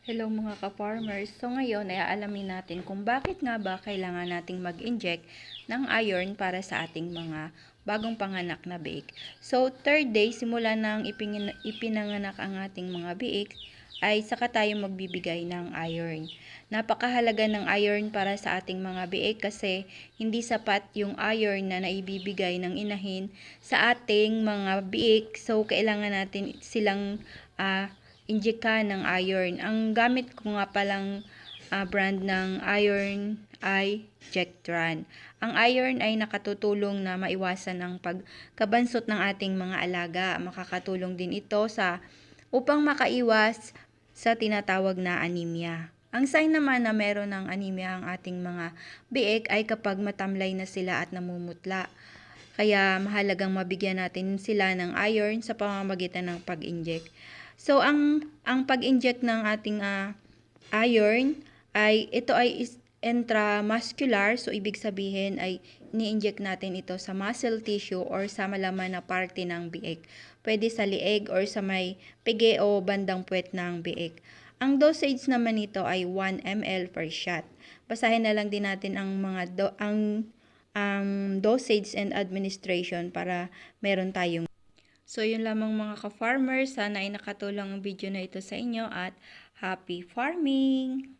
Hello mga ka-farmers. So ngayon ay aalamin natin kung bakit nga ba kailangan nating mag-inject ng iron para sa ating mga bagong panganak na biik. So third day simula nang ipinanganak ang ating mga biik ay saka tayo magbibigay ng iron. Napakahalaga ng iron para sa ating mga biik kasi hindi sapat yung iron na naibibigay ng inahin sa ating mga biik. So kailangan natin silang ah, injectan ng iron. Ang gamit ko nga palang ah, brand ng iron ay Jectran. Ang iron ay nakatutulong na maiwasan ang pagkabansot ng ating mga alaga. Makakatulong din ito sa upang makaiwas sa tinatawag na anemia. Ang sign naman na meron ng anemia ang ating mga biik ay kapag matamlay na sila at namumutla. Kaya mahalagang mabigyan natin sila ng iron sa pamamagitan ng pag-inject. So ang ang pag-inject ng ating ah, iron ay ito ay intramuscular so ibig sabihin ay ni-inject natin ito sa muscle tissue or sa malaman na parte ng biik. Pwede sa lieg or sa may pigi o bandang puwet ng biik. Ang dosage naman nito ay 1 ml per shot. Basahin na lang din natin ang mga do- ang ang dosage and administration para meron tayong So, yun lamang mga ka-farmers. Sana ay nakatulong ang video na ito sa inyo at happy farming!